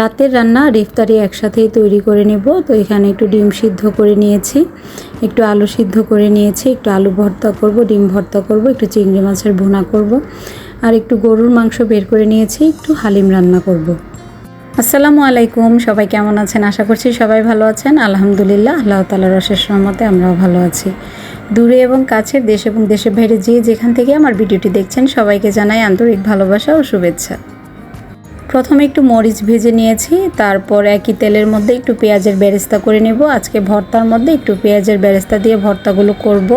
রাতের রান্না আর ইফতারি একসাথেই তৈরি করে নেব। তো এখানে একটু ডিম সিদ্ধ করে নিয়েছি, একটু আলু সিদ্ধ করে নিয়েছি, একটু আলু ভর্তা করব, ডিম ভর্তা করব, একটু চিংড়ি মাছের ভুনা করব, আর একটু গরুর মাংস বের করে নিয়েছি, একটু হালিম রান্না করব। আসসালামু আলাইকুম, সবাই কেমন আছেন? আশা করছি সবাই ভালো আছেন। আলহামদুলিল্লাহ, আল্লাহ তালার রসের রহমতে আমরাও ভালো আছি। দূরে এবং কাছের দেশ এবং দেশের বাইরে যে যেখান থেকে আমার ভিডিওটি দেখছেন, সবাইকে জানাই আন্তরিক ভালোবাসা ও শুভেচ্ছা। প্রথমে একটু মরিচ ভেজে নিয়েছি, তারপর একই তেলের মধ্যে একটু পেঁয়াজের বেরেস্তা করে নেব। আজকে ভর্তার মধ্যে একটু পেঁয়াজের বেরেস্তা দিয়ে ভর্তাগুলো করব।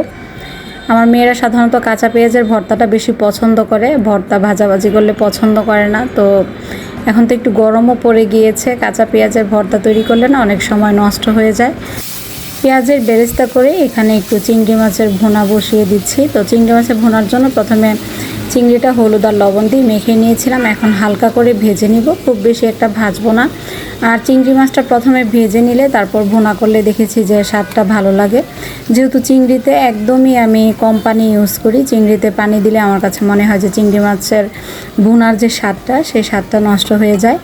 আমার মেয়েরা সাধারণত কাঁচা পেঁয়াজের ভর্তাটা বেশি পছন্দ করে, ভর্তা ভাজাভাজি করলে পছন্দ করে না। তো এখন তো একটু গরমও পড়ে গিয়েছে, কাঁচা পেঁয়াজের ভর্তা তৈরি করলে না অনেক সময় নষ্ট হয়ে যায়। পেঁয়াজের বেরেস্তা করে এখানে একটু চিংড়ি মাছের ভুনা বসিয়ে দিচ্ছি। তো চিংড়ি মাছের ভুনার জন্য প্রথমে চিংড়িটা হলুদ আর লবণ দিয়ে মেখে নিয়েছিলাম। এখন হালকা করে ভেজে নিব। খুব বেশি একটা ভাজবো না। আর চিংড়ি মাছটা প্রথমে ভেজে নিলে তারপর ভুনা করলে দেখেছি যে স্বাদটা ভালো লাগে। যেহেতু চিংড়িতে একদমই আমি কম পানি ইউজ করি, চিংড়িতে পানি দিলে আমার কাছে মনে হয় যে চিংড়ি মাছের ভুনার যে স্বাদটা, সেই স্বাদটা নষ্ট হয়ে যায়।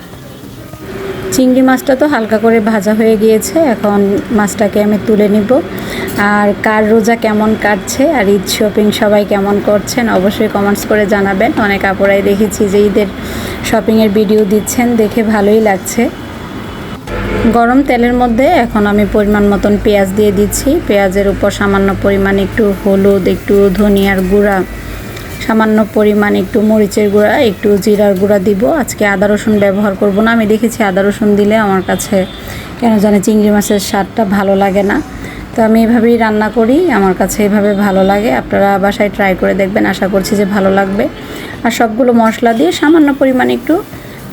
চিংড়ি মাছটা তো হালকা করে ভাজা হয়ে গিয়েছে, এখন মাছটাকে আমি তুলে নিব। আর কার রোজা কেমন কাটছে আর ঈদ শপিং সবাই কেমন করছেন অবশ্যই কমেন্টস করে জানাবেন। অনেক আপুরাই দেখেছি যে ঈদের শপিংয়ের ভিডিও দিচ্ছেন, দেখে ভালোই লাগছে। গরম তেলের মধ্যে এখন আমি পরিমাণ মতন পেঁয়াজ দিয়ে দিচ্ছি। পেঁয়াজের উপর সামান্য পরিমাণ একটু হলুদ, একটু ধনিয়ার গুঁড়া সামান্য পরিমাণ একটু মরিচের গুঁড়া, একটু জিরার গুঁড়া দিব। আজকে আদা রসুন ব্যবহার করব না। আমি দেখেছি আদা রসুন দিলে আমার কাছে কেন জানে চিংড়ি মাছের স্বাদটা ভালো লাগে না। তো আমি এভাবেই রান্না করি। আমার কাছে এভাবে ভালো লাগে। আপনারা বাসায় ট্রাই করে দেখবেন। আশা করছি যে ভালো লাগবে। আর সবগুলো মশলা দিয়ে সামান্য পরিমাণ একটু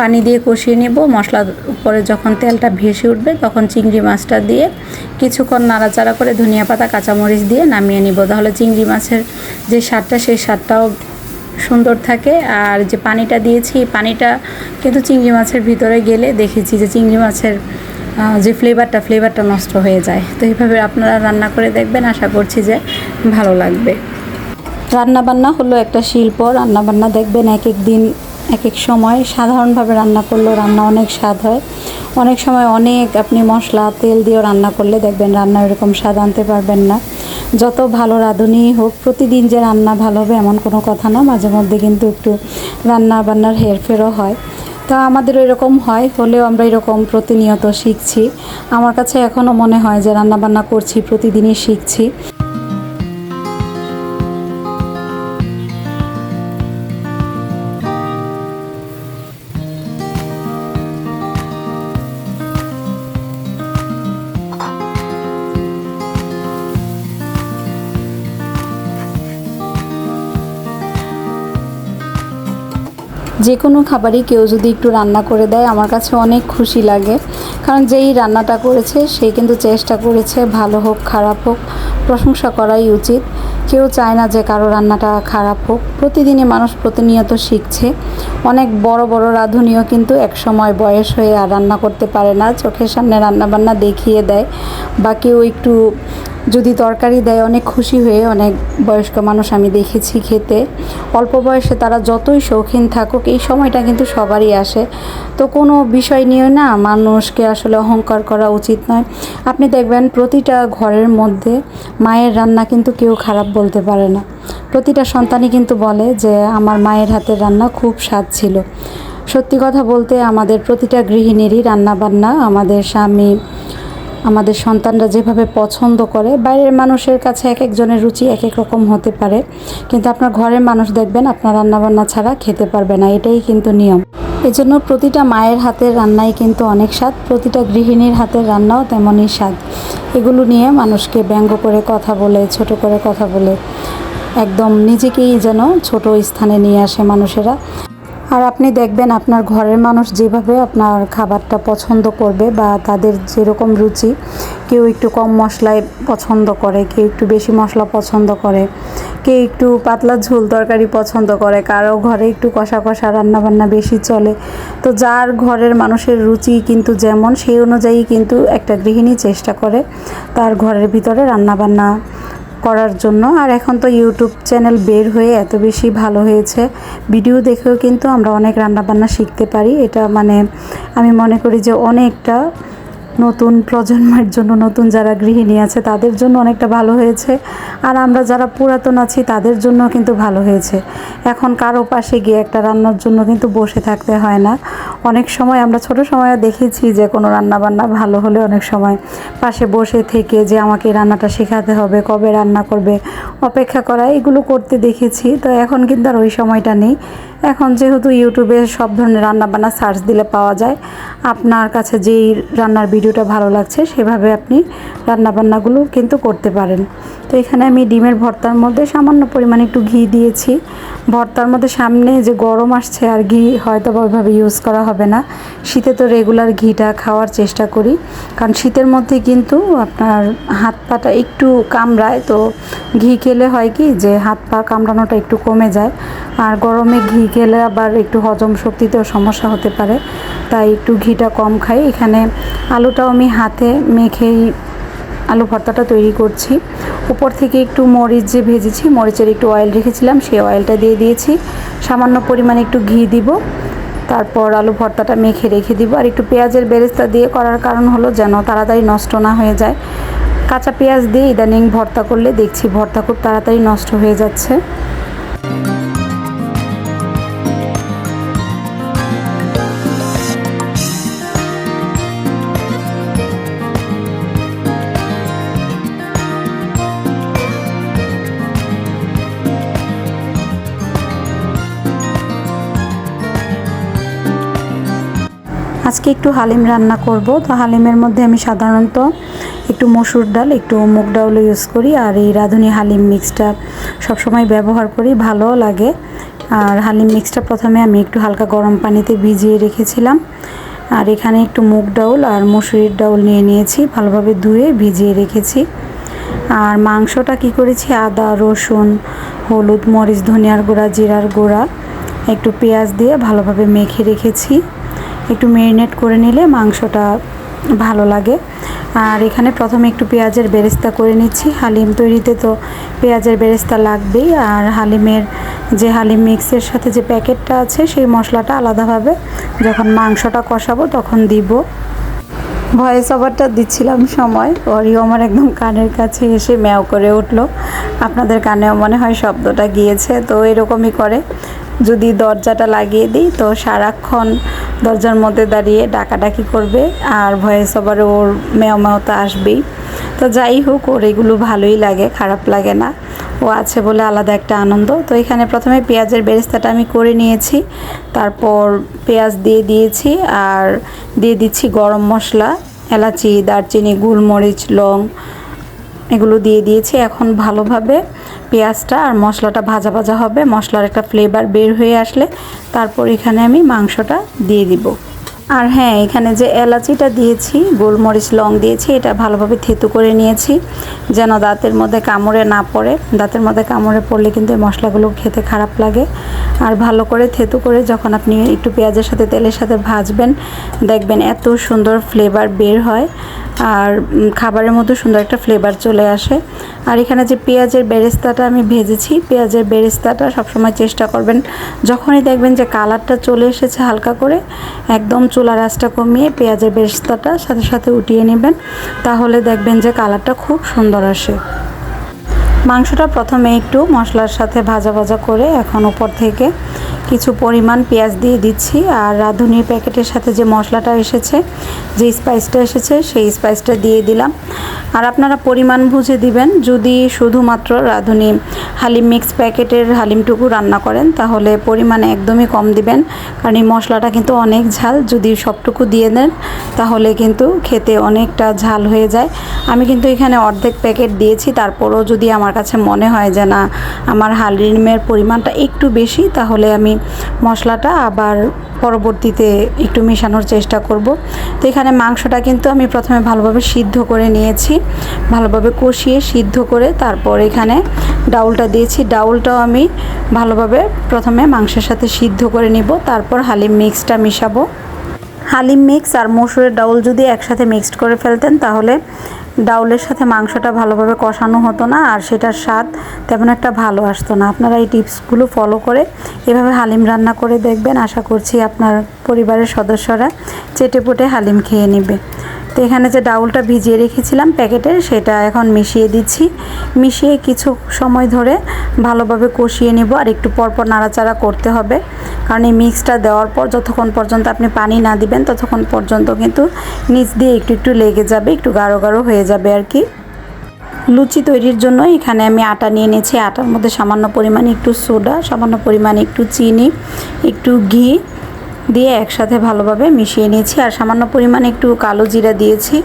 পানি দিয়ে কষিয়ে নেব। মশলার উপরে যখন তেলটা ভেসে উঠবে, তখন চিংড়ি মাছটা দিয়ে কিছুক্ষণ নাড়াচাড়া করে ধনিয়া পাতা, কাঁচামরিচ দিয়ে নামিয়ে নিব। তাহলে চিংড়ি মাছের যে স্বাদটা, সেই স্বাদটাও সুন্দর থাকে। আর যে পানিটা দিয়েছি পানিটা কিন্তু চিংড়ি মাছের ভিতরে গেলে দেখেছি যে চিংড়ি মাছের যে ফ্লেভারটা ফ্লেভারটা নষ্ট হয়ে যায়। তো এইভাবে আপনারা রান্না করে দেখবেন। আশা করছি যে ভালো লাগবে। রান্না বান্না হলো একটা শিল্প। রান্না বান্না দেখবেন এক এক দিন এক এক সময় সাধারণভাবে রান্না করলেও রান্না অনেক স্বাদ হয়। অনেক সময় অনেক আপনি মশলা, তেল দিয়েও রান্না করলে দেখবেন রান্না এরকম স্বাদ আনতে পারবেন না। যত ভালো রাঁধুনি হোক, প্রতিদিন যে রান্না ভালো হবে এমন কোনো কথা না, মাঝে মধ্যে কিন্তু একটু রান্না বান্নার হেরফেরও হয়। তা আমাদের এরকম হয়, হলেও আমরা এরকম প্রতিনিয়ত শিখছি। আমার কাছে এখনও মনে হয় যে রান্না বান্না করছি, প্রতিদিনই শিখছি। যে কোনো খাবারই কেউ যদি একটু রান্না করে দেয়, আমার কাছে অনেক খুশি লাগে। কারণ যেই রান্নাটা করেছে, সে কিন্তু চেষ্টা করেছে, ভালো হোক, খারাপ হোক, প্রশংসা করাই উচিত। কেউ চায় না যে কারও রান্নাটা খারাপ হোক। প্রতিদিনই মানুষ প্রতিনিয়ত শিখছে। অনেক বড় বড় রাঁধুনিও কিন্তু এক সময় বয়স হয়ে আর রান্না করতে পারে না। চোখের সামনে রান্নাবান্না দেখিয়ে দেয় বা কেউ একটু যদি তরকারি দেয়, অনেক খুশি হয়ে অনেক বয়স্ক মানুষ আমি দেখেছি খেতে। অল্প বয়সে তারা যতই শৌখিন থাকুক, এই সময়টা কিন্তু সবারই আসে। তো কোনো বিষয় নিয়ে না মানুষকে আসলে অহংকার করা উচিত নয়। আপনি দেখবেন প্রতিটা ঘরের মধ্যে মায়ের রান্না কিন্তু কেউ খারাপ বলতে পারে না। প্রতিটা সন্তানই কিন্তু বলে যে, আমার মায়ের হাতের রান্না খুব স্বাদ ছিল। সত্যি কথা বলতে আমাদের প্রতিটা গৃহিণীরই রান্নাবান্না, আমাদের স্বামী আমাদের সন্তানরা যেভাবে পছন্দ করে, বাইরের মানুষের কাছে এক একজনের রুচি এক এক রকম হতে পারে। কিন্তু আপনার ঘরের মানুষ দেখবেন, আপনার রান্নাবান্না ছাড়া খেতে পারবে না, এটাই কিন্তু নিয়ম। এজন্য প্রতিটা মায়ের হাতের রান্নাই কিন্তু অনেক স্বাদ, প্রতিটা গৃহিণীর হাতের রান্নাও তেমনই স্বাদ। এগুলো নিয়ে মানুষকে ব্যঙ্গ করে কথা বলে, ছোট করে কথা বলে, একদম নিজেকেই যেন ছোট স্থানে নিয়ে আসে মানুষেরা। আর আপনি দেখবেন আপনার ঘরের মানুষ যেভাবে আপনার খাবারটা পছন্দ করবে বা তাদের যেরকম রুচি, কেউ একটু কম মশলায় পছন্দ করে, কেউ একটু বেশি মশলা পছন্দ করে, কেউ একটু পাতলা ঝোল তরকারি পছন্দ করে, কারও ঘরে একটু কষা কষা রান্নাবান্না বেশি চলে। তো যার ঘরের মানুষের রুচি কিন্তু যেমন, সেই অনুযায়ী কিন্তু একটা গৃহিণী চেষ্টা করে তার ঘরের ভিতরে রান্নাবান্না করার জন্য। আর এখন তো ইউটিউব চ্যানেল বের হয়ে এত বেশি ভালো হয়েছে। ভিডিও দেখেও কিন্তু আমরা অনেক রান্নাবান্না শিখতে পারি। এটা মানে আমি মনে করি যে অনেকটা নতুন প্রজন্মের জন্য, নতুন যারা গৃহিণী আছে, তাদের জন্য অনেকটা ভালো হয়েছে। আর আমরা যারা পুরাতন আছি, তাদের জন্য কিন্তু ভালো হয়েছে। এখন কারও পাশে গিয়ে একটা রান্নার জন্য কিন্তু বসে থাকতে হয় না। অনেক সময় আমরা ছোট সময় দেখেছি যে, কোনো রান্নাবান্না ভালো হলে অনেক সময় পাশে বসে থেকে যে, আমাকে রান্নাটা শেখাতে হবে, কবে রান্না করবে, অপেক্ষা করা, এগুলো করতে দেখেছি। তো এখন কিন্তু আর ওই সময়টা নেই। এখন যেহেতু ইউটিউবে সব ধরনের রান্না বান্না সার্চ দিলে পাওয়া যায়। আপনার কাছে যেই রান্নার ভিডিওটা ভালো লাগছে, সেভাবে আপনি রান্নাবান্নাগুলো কিন্তু করতে পারেন। তো এখানে আমি ডিমের ভর্তার মধ্যে সামান্য পরিমাণে একটু ঘি দিয়েছি। ভর্তার মধ্যে সামনে যে গরম আসছে আর ঘি হয়তো ওইভাবে ইউজ করা হবে না। শীতে তো রেগুলার ঘিটা খাওয়ার চেষ্টা করি, কারণ শীতের মধ্যে কিন্তু আপনার হাত পাটা একটু কামড়ায়। তো ঘি খেলে হয় কি যে হাত পা কামড়ানোটা একটু কমে যায়, আর গরমে ঘি খেলে আবার একটু হজম শক্তিতেও সমস্যা হতে পারে। তাই একটু ঘিটা কম খাই। এখানে আলুটাও আমি হাতে মেখেই আলু ভর্তাটা তৈরি করছি। উপর থেকে একটু মরিচ যে ভেজেছি, মরিচের একটু অয়েল রেখেছিলাম, সেই অয়েলটা দিয়ে দিয়েছি। সামান্য পরিমাণে একটু ঘি দিব, তারপর আলু ভর্তাটা মেখে রেখে দিব। আর একটু পেঁয়াজের বেরেস্তা দিয়ে করার কারণ হলো যেন তাড়াতাড়ি নষ্ট না হয়ে যায়। কাঁচা পেঁয়াজ দিয়ে ইদানিং ভর্তা করলে দেখছি ভর্তা খুব তাড়াতাড়ি নষ্ট হয়ে যাচ্ছে। আজকে একটু হালিম রান্না করব। তো হালিমের মধ্যে আমি সাধারণত একটু মসুর ডাল, একটু মুগ ডাল ইউজ করি আর এই রাঁধুনি হালিম মিক্সটা সবসময় ব্যবহার করি, ভালোও লাগে। আর হালিম মিক্সটা প্রথমে আমি একটু হালকা গরম পানিতে ভিজিয়ে রেখেছিলাম। আর এখানে একটু মুগ ডাউল আর মসুরির ডাউল নিয়ে নিয়েছি, ভালোভাবে ধুয়ে ভিজিয়ে রেখেছি। আর মাংসটা কি করেছি? আদা, রসুন, হলুদ, মরিচ, ধনিয়ার গুঁড়া, জিরার গুঁড়া, একটু পেঁয়াজ দিয়ে ভালোভাবে মেখে রেখেছি। একটু মেরিনেট করে নিলে মাংসটা ভালো লাগে। আর এখানে প্রথমে একটু পেঁয়াজের বেরেস্তা করে নিচ্ছি। হালিম তৈরিতে তো পেঁয়াজের বেরেস্তা লাগবেই। আর হালিমের যে হালিম মিক্সের সাথে যে প্যাকেটটা আছে, সেই মশলাটা আলাদাভাবে যখন মাংসটা কষাবো তখন দিব। ভয়েস ওভারটা দিচ্ছিলাম সময়। ওরিও আমার একদম কানের কাছে এসে ম্যাও করে উঠল। আপনাদের কানেও মনে হয় শব্দটা গিয়েছে, তো এরকমই করে। যদি দরজাটা লাগিয়ে দিই, তো সারাক্ষণ দরজার মধ্যে দাঁড়িয়ে ডাকাডাকি করবে আর ভয়েস ওভারে ওর ম্যাও তো আসবেই। তো যাই হোক, ওর এগুলো ভালোই লাগে, খারাপ লাগে না। ও আছে বলে আলাদা একটা আনন্দ। তো এখানে প্রথমে পেঁয়াজের বেরেস্তাটা আমি করে নিয়েছি, তারপর পেঁয়াজ দিয়ে দিয়েছি আর দিয়ে দিচ্ছি গরম মশলা, এলাচি, দারচিনি, গোলমরিচ, লং, এগুলো দিয়ে দিয়েছি। এখন ভালোভাবে পেঁয়াজটা আর মশলাটা ভাজা ভাজা হবে। মশলার একটা ফ্লেভার বের হয়ে আসলে তারপর এখানে আমি মাংসটা দিয়ে দিব। আর হ্যাঁ এখানে যে এলাচিটা দিয়েছি, গোলমরিচ, লং দিয়েছি, এটা ভালোভাবে থেতু করে নিয়েছি, যেন দাঁতের মধ্যে কামড়ে না পড়ে। দাঁতের মধ্যে কামড়ে পড়লে কিন্তু এই মশলাগুলো খেতে খারাপ লাগে। আর ভালো করে থেতু করে যখন আপনি একটু পেঁয়াজের সাথে, তেলের সাথে ভাজবেন, দেখবেন এত সুন্দর ফ্লেভার বের হয়। আর খাবারের মধ্যে সুন্দর একটা ফ্লেভার চলে আসে। আর এখানে যে পেঁয়াজের বেরেস্তাটা আমি ভেজেছি, পেঁয়াজের বেরেস্তাটা সবসময় চেষ্টা করবেন। যখনই দেখবেন যে কালারটা চলে এসেছে হালকা করে, একদম চুলার আঁচটা কমিয়ে পেঁয়াজের বেরেস্তাটা সাথে সাথে উঠিয়ে নেবেন। তাহলে দেখবেন যে কালারটা খুব সুন্দর আসে। মাংসটা প্রথমে একটু মশলার সাথে ভাজা ভাজা করে এখন উপর থেকে কিছু পরিমাণ পেঁয়াজ দিয়ে দিচ্ছি। আর রাঁধুনির প্যাকেটের সাথে যে মশলাটা এসেছে, যে স্পাইসটা এসেছে, সেই স্পাইসটা দিয়ে দিলাম। আর আপনারা পরিমাণ বুঝে দিবেন, যদি শুধুমাত্র রাঁধুনি হালিম মিক্স প্যাকেটের হালিমটুকু রান্না করেন, তাহলে পরিমাণ একদমই কম দিবেন। কারণ এই মশলাটা কিন্তু অনেক ঝাল, যদি সবটুকু দিয়ে দেন, তাহলে কিন্তু খেতে অনেকটা ঝাল হয়ে যায়। আমি কিন্তু এখানে অর্ধেক প্যাকেট দিয়েছি, তারপরও যদি আমার কাছে মনে হয় যে না, আমার হালিমের পরিমাণটা একটু বেশি, তাহলে আমি মশলাটা আবার পরবর্তীতে একটু মেশানোর চেষ্টা করব। তো এখানে মাংসটা কিন্তু আমি প্রথমে ভালোভাবে সিদ্ধ করে নিয়েছি, ভালোভাবে কষিয়ে সিদ্ধ করে তারপর এখানে ডাউলটা দিয়েছি। ডাউলটাও আমি ভালোভাবে প্রথমে মাংসের সাথে সিদ্ধ করে নিব, তারপর হালিম মিক্সটা মিশাবো। হালিম মিক্স আর মসুরের ডাউল যদি একসাথে মিক্সড করে ফেলতেন, তাহলে ডাউলের সাথে মাংসটা ভালোভাবে কষানো হতো না আর সেটার স্বাদ তেমন একটা ভালো আসতো না। আপনারা এই টিপসগুলো ফলো করে এভাবে হালিম রান্না করে দেখবেন। আশা করছি আপনার পরিবারের সদস্যরা চেটে পুটে হালিম খেয়ে নেবে। তো এখানে যে ডাউলটা ভিজিয়ে রেখেছিলাম প্যাকেটে সেটা এখন মিশিয়ে দিচ্ছি। মিশিয়ে কিছু সময় ধরে ভালোভাবে কষিয়ে নেব আর একটু পরপর নাড়াচাড়া করতে হবে। কারণ এই মিক্সটা দেওয়ার পর যতক্ষণ পর্যন্ত আপনি পানি না দিবেন, ততক্ষণ পর্যন্ত কিন্তু নিচ দিয়ে একটু একটু লেগে যাবে, একটু গাঢ় গাঢ় হয়ে যাবে আর কি। লুচি তৈরির জন্য এখানে আমি আটা নিয়ে নিয়েছি। আটার মধ্যে সামান্য পরিমাণে একটু সোডা, সামান্য পরিমাণে একটু চিনি, একটু ঘি দিয়ে একসাথে ভালোভাবে মিশিয়ে নিয়েছি। আর সামান্য পরিমাণে একটু কালো জিরা দিয়েছি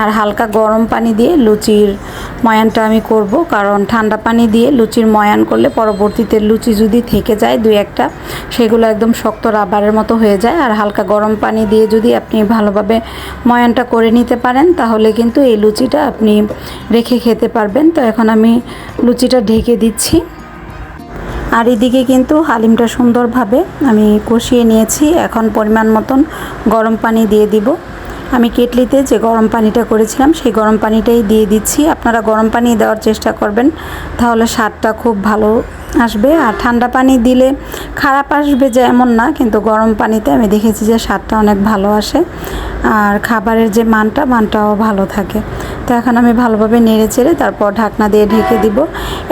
আর হালকা গরম পানি দিয়ে লুচির ময়ানটা আমি করব। কারণ ঠান্ডা পানি দিয়ে লুচির ময়ান করলে পরবর্তীতে লুচি যদি থেকে যায় দুই একটা, সেগুলো একদম শক্ত রাবারের মতো হয়ে যায়। আর হালকা গরম পানি দিয়ে যদি আপনি ভালোভাবে ময়ানটা করে নিতে পারেন, তাহলে কিন্তু এই লুচিটা আপনি রেখে খেতে পারবেন। তো এখন আমি লুচিটা ঢেকে দিচ্ছি। আর এদিকে কিন্তু হালিমটা সুন্দরভাবে আমি কষিয়ে নিয়েছি। এখন পরিমাণ মতন গরম পানি দিয়ে দিব। আমি কেটলিতে যে গরম পানিটা করেছিলাম, সেই গরম পানিটাই দিয়ে দিচ্ছি। আপনারা গরম পানি দেওয়ার চেষ্টা করবেন, তাহলে স্বাদটা খুব ভালো আসবে। আর ঠান্ডা পানি দিলে খারাপ আসবে যে এমন না, কিন্তু গরম পানিতে আমি দেখেছি যে স্বাদটা অনেক ভালো আসে। আর খাবারের যে মানটা, মানটাও ভালো থাকে। তো এখন আমি ভালোভাবে নেড়ে চেড়ে তারপর ঢাকনা দিয়ে ঢেকে দিব।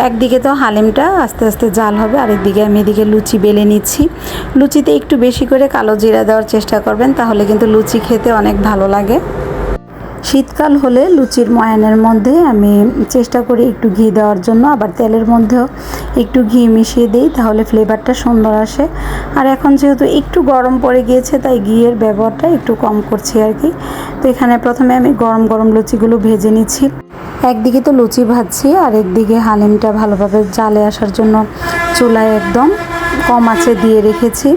একদিকে তো হালিমটা আস্তে আস্তে জাল হবে, আরেকদিকে আমি এদিকে লুচি বেলে নিচ্ছি। লুচিতে একটু বেশি করে কালো জিরা দেওয়ার চেষ্টা করবেন, তাহলে কিন্তু লুচি খেতে অনেক ভালো লাগে। শীতকাল হলে লুচির ময়ানের মধ্যে আমি চেষ্টা করি একটু ঘি দেওয়ার জন্য। আবার তেলের মধ্যেও একটু ঘি মিশিয়ে দিই, তাহলে ফ্লেভারটা সুন্দর আসে। আর এখন যেহেতু একটু গরম পড়ে গিয়েছে, তাই ঘিয়ের ব্যবহারটা একটু কম করছি আর কি। তো এখানে প্রথমে আমি গরম গরম লুচিগুলো ভেজে নিচ্ছি। একদিকে তো লুচি ভাজছি, আর একদিকে হালিমটা ভালোভাবে জালে আসার জন্য চুলায় একদম কম আছে দিয়ে রেখেছি।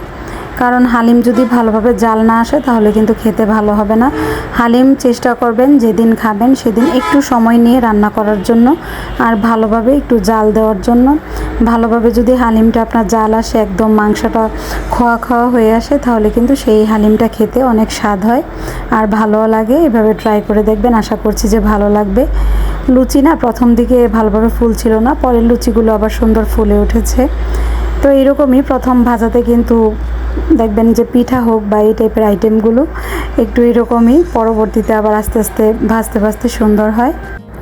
কারণ হালিম যদি ভালোভাবে জাল না আসে, তাহলে কিন্তু খেতে ভালো হবে না। হালিম চেষ্টা করবেন যেদিন খাবেন সেদিন একটু সময় নিয়ে রান্না করার জন্য আর ভালোভাবে একটু জাল দেওয়ার জন্য। ভালোভাবে যদি হালিমটা আপনার জাল আসে, একদম মাংসটা খোয়া খাওয়া হয়ে আসে, তাহলে কিন্তু সেই হালিমটা খেতে অনেক স্বাদ হয় আর ভালোও লাগে। এভাবে ট্রাই করে দেখবেন, আশা করছি যে ভালো লাগবে। লুচি না, প্রথম দিকে ভালোভাবে ফুল ছিল না, পরের লুচিগুলো আবার সুন্দর ফুলে উঠেছে। তো এরকমই প্রথম ভাজাতে কিন্তু দেখবেন যে পিঠা হোক বা এই টাইপের আইটেমগুলো একটু এরকমই পরবর্তীতে আবার আস্তে আস্তে ভাজতে ভাজতে সুন্দর হয়।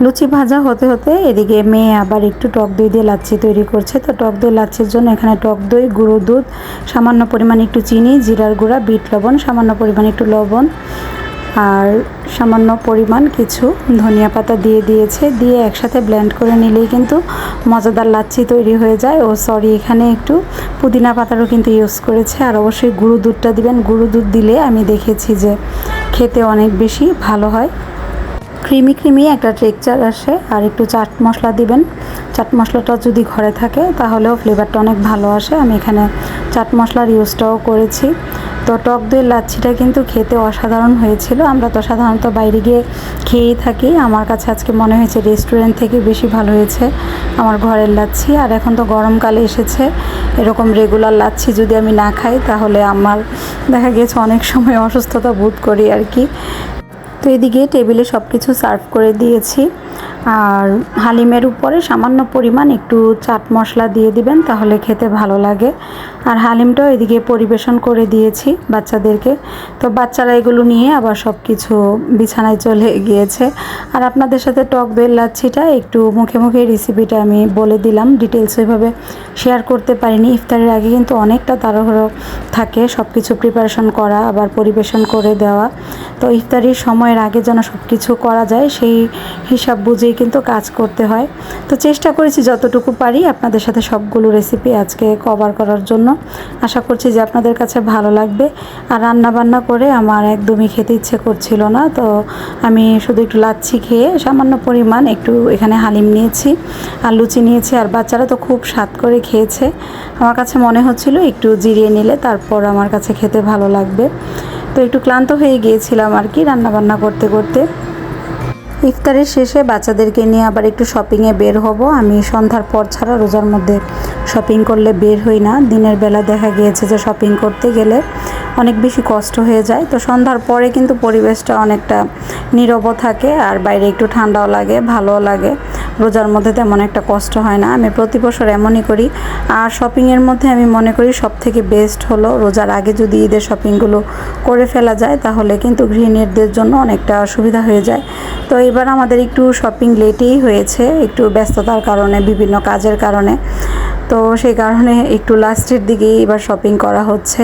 লুচি ভাজা হতে হতে এদিকে মেয়ে আবার একটু টক দই দিয়ে লাচ্ছি তৈরি করছে। তো টক দই লাচ্ছির জন্য এখানে টক দই, গুঁড়ো দুধ, সামান্য পরিমাণ একটু চিনি, জিরার গুঁড়া, বিট লবণ, সামান্য পরিমাণ একটু লবণ আর সামান্য পরিমাণ কিছু ধনিয়া পাতা দিয়ে দিয়েছে। দিয়ে একসাথে ব্ল্যান্ড করে নিলেই কিন্তু মজাদার লাচ্ছি তৈরি হয়ে যায়। ও সরি এখানে একটু পুদিনা পাতারও কিন্তু ইউজ করেছে। আর অবশ্যই গুঁড়ো দুধটা দিবেন। গুঁড়ো দুধ দিলে আমি দেখেছি যে খেতে অনেক বেশি ভালো হয়। ক্রিমি ক্রিমি একটা টেক্সচার আসে আর একটু চাট মশলা দিবেন। চাট মশলাটা যদি ঘরে থাকে তাহলেও ফ্লেভারটা অনেক ভালো আসে। আমি এখানে চাট মশলার ইউজটাও করেছি। তো টক দইয়ের লাচ্ছিটা কিন্তু খেতে অসাধারণ হয়েছিল। আমরা তো সাধারণত বাইরে গিয়ে খেয়েই থাকি। আমার কাছে আজকে মনে হয়েছে রেস্টুরেন্ট থেকে বেশি ভালো হয়েছে আমার ঘরের লাচ্ছি। আর এখন তো গরমকালে এসেছে। এরকম রেগুলার লাচ্ছি যদি আমি না খাই তাহলে আমার দেখা গেছে অনেক সময় অসুস্থতা বোধ করি আর কি। তো এদিকে টেবিলে সব কিছু সার্ভ করে দিয়েছি। আর হালিমের উপরে সামান্য পরিমাণ একটু চাট মশলা দিয়ে দিবেন, তাহলে খেতে ভালো লাগে। আর হালিমটাও এদিকে পরিবেশন করে দিয়েছি বাচ্চাদেরকে। তো বাচ্চারা এগুলো নিয়ে আবার সব কিছু বিছানায় চলে গিয়েছে। আর আপনাদের সাথে টক দইয়ের লাচ্ছিটা একটু মুখে মুখে রেসিপিটা আমি বলে দিলাম ডিটেলস ওইভাবে শেয়ার করতে পারিনি। ইফতারের আগে কিন্তু অনেকটা তাড়াহুড়ো থাকে সব কিছু প্রিপারেশন করা, আবার পরিবেশন করে দেওয়া। তো ইফতারির সময়ের আগে যেন সব কিছু করা যায়, সেই হিসাব বুঝেই কিন্তু কাজ করতে হয়। তো চেষ্টা করেছি যতটুকু পারি আপনাদের সাথে সবগুলো রেসিপি আজকে কভার করার জন্য। আশা করছি যে আপনাদের কাছে ভালো লাগবে। আর রান্না বান্না করে আমার একদমই খেতে ইচ্ছে করছিল না। তো আমি শুধু একটু লাচ্ছি খেয়ে সামান্য পরিমাণ একটু এখানে হালিম নিয়েছি, আর লুচি নিয়েছি, আর বাচ্চারা তো খুব স্বাদ করে খেয়েছে। আমার কাছে মনে হচ্ছিল একটু জিরিয়ে নিলে তারপর আমার কাছে খেতে ভালো লাগবে। তো একটু ক্লান্ত হয়ে গিয়েছিলাম আর কি রান্না বান্না করতে করতে। ইফতারের শেষে বাচ্চাদেরকে নিয়ে আবার একটু শপিংয়ে বের হব। আমি সন্ধ্যার পর ছাড়া রোজার মধ্যে শপিং করলে বের হই না। দিনের বেলা দেখা গিয়েছে যে শপিং করতে গেলে অনেক বেশি কষ্ট হয়ে যায়। তো সন্ধ্যার পরে কিন্তু পরিবেশটা অনেকটা নীরব থাকে আর বাইরে একটু ঠান্ডাও লাগে, ভালোও লাগে। রোজার মধ্যে তেমন একটা কষ্ট হয় না। আমি প্রতি বছর এমনই করি। আর শপিংয়ের মধ্যে আমি মনে করি সব থেকে বেস্ট হলো রোজার আগে যদি ঈদের শপিংগুলো করে ফেলা যায়, তাহলে কিন্তু গৃহিণীদের জন্য অনেকটা সুবিধা হয়ে যায়। তো এবার আমাদের একটু শপিং লেটেই হয়েছে, একটু ব্যস্ততার কারণে, বিভিন্ন কাজের কারণে। তো সেই কারণে একটু লাস্টের দিকেই এবার শপিং করা হচ্ছে।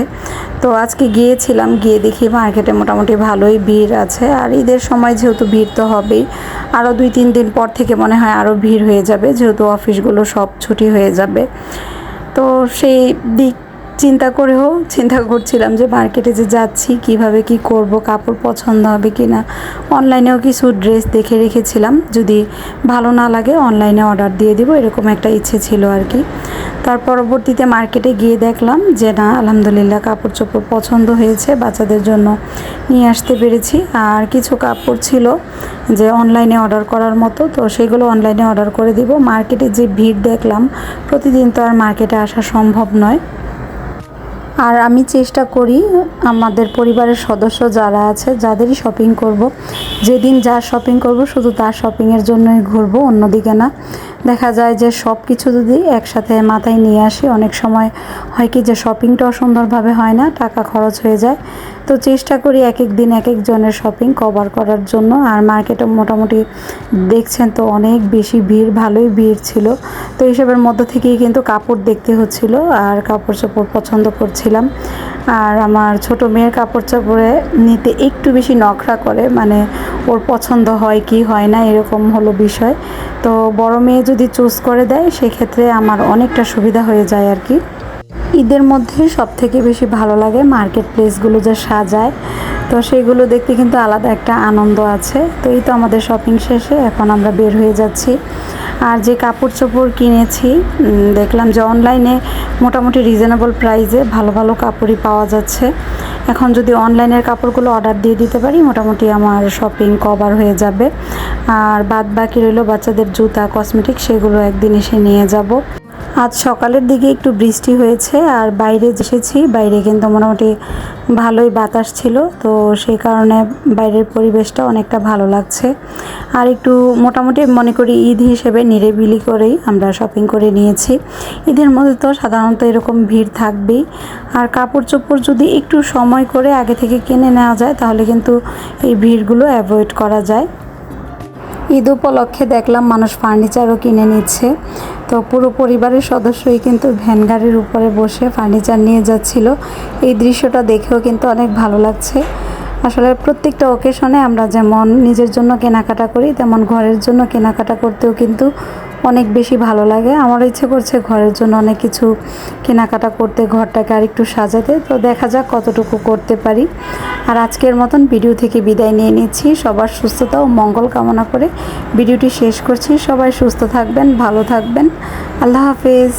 তো আজকে গিয়েছিলাম, গিয়ে দেখি মার্কেটে মোটামুটি ভালোই ভিড় আছে। আর ঈদের সময় যেহেতু ভিড় তো হবেই আরও দুই তিন দিন পর থেকে মনে হয় আরও ভিড় হয়ে যাবে, যেহেতু অফিসগুলো সব ছুটি হয়ে যাবে। তো সেই দিক চিন্তা করেও চিন্তা করছিলাম যে মার্কেটে যে যাচ্ছি, কীভাবে কি করব, কাপড় পছন্দ হবে কি না অনলাইনেও কিছু ড্রেস দেখে রেখেছিলাম। যদি ভালো না লাগে অনলাইনে অর্ডার দিয়ে দিব, এরকম একটা ইচ্ছে ছিল আর কি তার পরবর্তীতে মার্কেটে গিয়ে দেখলাম যে, না, আলহামদুলিল্লাহ কাপড় চোপড় পছন্দ হয়েছে, বাচ্চাদের জন্য নিয়ে আসতে পেরেছি। আর কিছু কাপড় ছিল যে অনলাইনে অর্ডার করার মতো, তো সেগুলো অনলাইনে অর্ডার করে দিব। মার্কেটে যে ভিড় দেখলাম, প্রতিদিন তো আর মার্কেটে আসা সম্ভব নয়। আর আমি চেষ্টা করি আমাদের পরিবারের সদস্য যারা আছে, যাদেরই শপিং করব। যেদিন যা শপিং করব, শুধু তার শপিংয়ের জন্যই ঘুরবো, অন্যদিকে না। দেখা যায় যে সব কিছু যদি একসাথে মাথায় নিয়ে আসি, অনেক সময় হয় কি যে শপিংটাও সুন্দরভাবে হয় না, টাকা খরচ হয়ে যায়। তো চেষ্টা করি এক এক দিন এক একজনের শপিং কভার করার জন্য। আর মার্কেটে মোটামুটি দেখছেন তো অনেক বেশি ভিড়, ভালোই ভিড় ছিল। তো এইসবের মধ্যে থেকেই কিন্তু কাপড় দেখতে হচ্ছিল আর কাপড় চোপড় পছন্দ করছিলাম। আর আমার ছোট মেয়ের কাপড় চাপড়ে নিতে একটু বেশি নখরা করে মানে ওর পছন্দ হয় কি হয় না এরকম হলো বিষয়। তো বড় মেয়ে যদি চুজ করে দেয় সেক্ষেত্রে আমার অনেকটা সুবিধা হয়ে যায় আর কি। ঈদের মধ্যে সব থেকে বেশি ভালো লাগে মার্কেট প্লেসগুলো যে সাজায়। তো সেগুলো দেখতে কিন্তু আলাদা একটা আনন্দ আছে। তো এই তো আমাদের শপিং শেষে এখন আমরা বের হয়ে যাচ্ছি। আর যে কাপড় চোপড় কিনেছি দেখলাম যে অনলাইনে মোটামুটি রিজনেবল প্রাইসে ভালো ভালো কাপড়ই পাওয়া যাচ্ছে। এখন যদি অনলাইনের কাপড়গুলো অর্ডার দিয়ে দিতে পারি, মোটামুটি আমার শপিং কভার হয়ে যাবে। আর বাদ বাকি রইল বাচ্চাদের জুতা কসমেটিক সেগুলো একদিন এসে নিয়ে যাব। আজ সকালের দিকে একটু বৃষ্টি হয়েছে আর বাইরে এসেছি। বাইরে কিন্তু মোটামুটি ভালোই বাতাস ছিল, তো সেই কারণে বাইরের পরিবেশটা অনেকটা ভালো লাগছে। আর একটু মোটামুটি মনে করি ঈদ হিসেবে নিরিবিলি করেই আমরা শপিং করে নিয়েছি। ঈদের মধ্যে তো সাধারণত এরকম ভিড় থাকবেই। আর কাপড় চোপড় যদি একটু সময় করে আগে থেকে কিনে নেওয়া যায়, তাহলে কিন্তু এই ভিড়গুলো অ্যাভয়েড করা যায়। ঈদ উপলক্ষে দেখলাম মানুষ ফার্নিচারও কিনে নিচ্ছে। তো পুরো পরিবারের সদস্যই কিন্তু ভ্যান গাড়ির উপরে বসে ফার্নিচার নিয়ে যাচ্ছিল। এই দৃশ্যটা দেখেও কিন্তু অনেক ভালো লাগছে। আসলে প্রত্যেকটা ওকেশনে আমরা যেমন নিজের জন্য কেনাকাটা করি, তেমন ঘরের জন্য কেনাকাটা করতেও কিন্তু অনেক বেশি ভালো লাগে। আমার ইচ্ছে করছে ঘরের জন্য অনেক কিছু কেনাকাটা করতে, ঘরটাকে আর একটু সাজাতে। তো দেখা যাক কতটুকু করতে পারি। আর আজকের মতন ভিডিও থেকে বিদায় নিয়ে নিচ্ছি। সবার সুস্থতা ও মঙ্গল কামনা করে ভিডিওটি শেষ করছি। সবাই সুস্থ থাকবেন, ভালো থাকবেন। আল্লাহ হাফেজ।